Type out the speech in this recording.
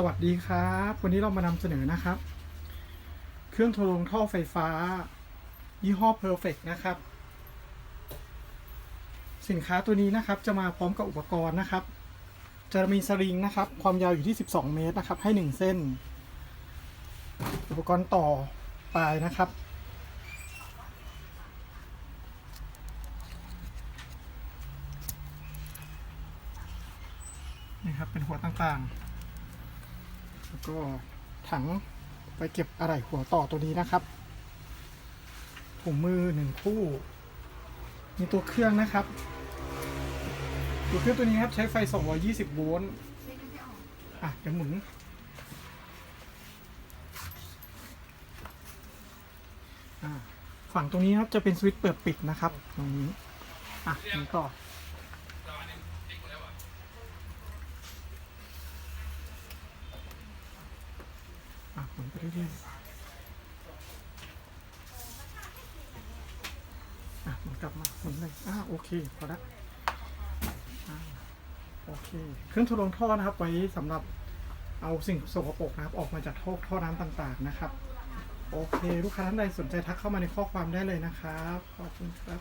สวัสดีครับ วันนี้เรามานำเสนอนะครับ เครื่องทรลงท่อไฟฟ้า ยี่ห้อ Perfect นะครับ สินค้าตัวนี้นะครับจะมาพร้อมกับอุปกรณ์นะครับ จะมีสลิงนะครับ ความยาวอยู่ที่ 12 เมตรนะครับ ให้ 1 เส้น อุปกรณ์ต่อปลายนะครับ นี่ครับเป็นหัวต่างๆ แล้วก็ถังไปเก็บอะไหล่หัวต่อตัวนี้นะครับถุงมือหนึ่งคู่ มีตัวเครื่องนะครับ ตัวเครื่องตัวนี้ครับใช้ไฟ 220 โวลต์อะเดี๋ยวหมุน ฝั่งตรงนี้ครับจะเป็นสวิตช์เปิดปิดนะครับ ตรงนี้ อะนี่ต่อ อะหมุน ไปเรื่อยๆอะมุนกลับมาหมุนเลยอะโอเคพอละโอเคเครื่องทดลองท่อนะครับ ไว้สำหรับเอาสิ่งสกปรกนะครับ ออกมาจากท่อท่อน้ำต่างๆนะครับ โอเค ลูกค้าท่านใดสนใจทักเข้ามาในข้อความได้เลยนะครับ ขอบคุณครับ